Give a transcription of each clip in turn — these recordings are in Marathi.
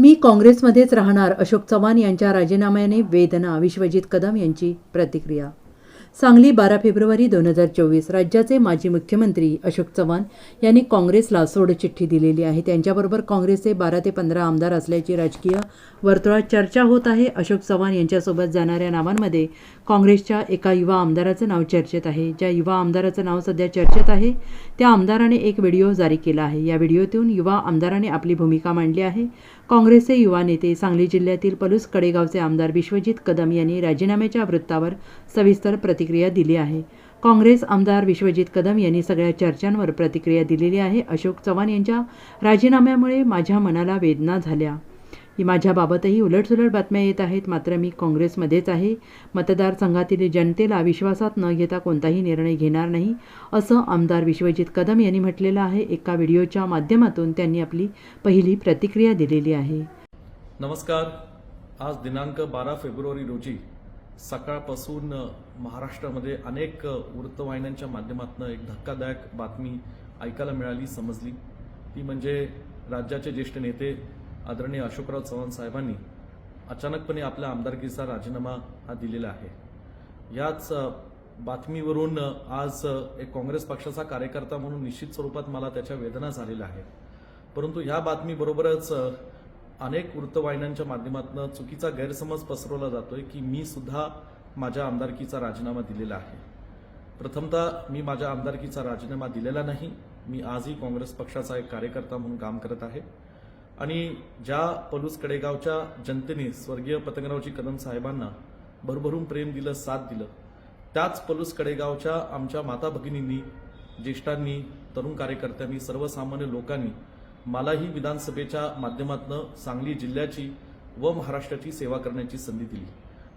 मी काँग्रेसमध्येच राहणार अशोक चव्हाण यांच्या राजीनाम्याने वेदना विश्वजित कदम यांची प्रतिक्रिया. सांगली बारा फेब्रुवारी दोन हजार चोवीस राज्याचे माजी मुख्यमंत्री अशोक चव्हाण यांनी काँग्रेसला सोडचिठ्ठी दिलेली आहे. त्यांच्याबरोबर काँग्रेसचे बारा ते पंधरा आमदार असल्याची राजकीय वर्तुळात चर्चा होत आहे. अशोक चव्हाण यांच्यासोबत जाणाऱ्या नावांमध्ये काँग्रेसच्या एका युवा आमदाराचं नाव चर्चेत आहे. ज्या युवा आमदाराचं नाव सध्या चर्चेत आहे त्या आमदाराने एक व्हिडिओ जारी केला आहे. या व्हिडिओतून युवा आमदाराने आपली भूमिका मांडली आहे. काँग्रेसचे युवा नेते सांगली जिल्ह्यातील पलूस कडेगावचे आमदार विश्वजित कदम यांनी राजीनाम्याच्या वृत्तावर सविस्तर प्रतिक्रिया दिली आहे. काँग्रेस आमदार विश्वजित कदम यांनी सगळ्या चर्चांवर प्रतिक्रिया दिलेली आहे. अशोक चव्हाण यांच्या राजीनाम्यामुळे माझ्या मनाला वेदना झाल्या. माझ्याबाबतही उलटसुलट बातम्या येत आहेत. मात्र मी काँग्रेसमध्येच आहे. मतदारसंघातील जनतेला विश्वासात न घेता कोणताही निर्णय घेणार नाही असं आमदार विश्वजित कदम यांनी म्हटलेलं आहे. एका व्हिडिओच्या माध्यमातून त्यांनी आपली पहिली प्रतिक्रिया दिलेली आहे. नमस्कार. आज दिनांक बारा फेब्रुवारी रोजी सकाळपासून महाराष्ट्रामध्ये अनेक वृत्तवाहिन्यांच्या माध्यमातून एक धक्कादायक बातमी ऐकायला मिळाली समजली. ती म्हणजे राज्याचे ज्येष्ठ नेते आदरणीय अशोकराव चव्हाण साहेबांनी अचानकपणे आपल्या आमदारकीचा राजीनामा हा दिलेला आहे. याच बातमीवरून आज एक काँग्रेस पक्षाचा कार्यकर्ता म्हणून निश्चित स्वरूपात मला त्याच्या वेदना झालेल्या आहेत. परंतु ह्या बातमीबरोबरच अनेक वृत्तवाहिन्यांच्या माध्यमातून चुकीचा गैरसमज पसरवला जातोय की मी सुद्धा माझ्या आमदारकीचा राजीनामा दिलेला आहे. प्रथमतः मी माझ्या आमदारकीचा राजीनामा दिलेला नाही. मी आजही काँग्रेस पक्षाचा एक कार्यकर्ता म्हणून काम करत आहे. आणि ज्या पलूस कडेगावच्या जनतेने स्वर्गीय पतंगरावजी कदम साहेबांना भरभरून प्रेम दिलं साथ दिलं त्याच पलूस कडेगावच्या आमच्या माता भगिनींनी ज्येष्ठांनी तरुण कार्यकर्त्यांनी सर्वसामान्य लोकांनी मलाही विधानसभेच्या माध्यमातून सांगली जिल्ह्याची व महाराष्ट्राची सेवा करण्याची संधी दिली.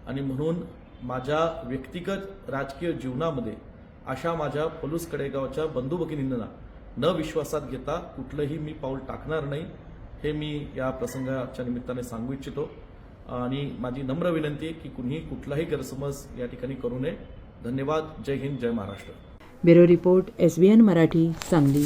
आणि म्हणून माझ्या व्यक्तिगत राजकीय जीवनामध्ये अशा माझ्या पलूस कडेगावच्या बंधू भगिनींना न विश्वासात घेता कुठलंही मी पाऊल टाकणार नाही हे मी या प्रसंगाच्या निमित्ताने सांगू इच्छितो. आणि माझी नम्र विनंती आहे की कुणीही कुठलाही गैरसमज या ठिकाणी करू नये. धन्यवाद. जय हिंद. जय Maharashtra. Bureau report S B N Marathi Sangli.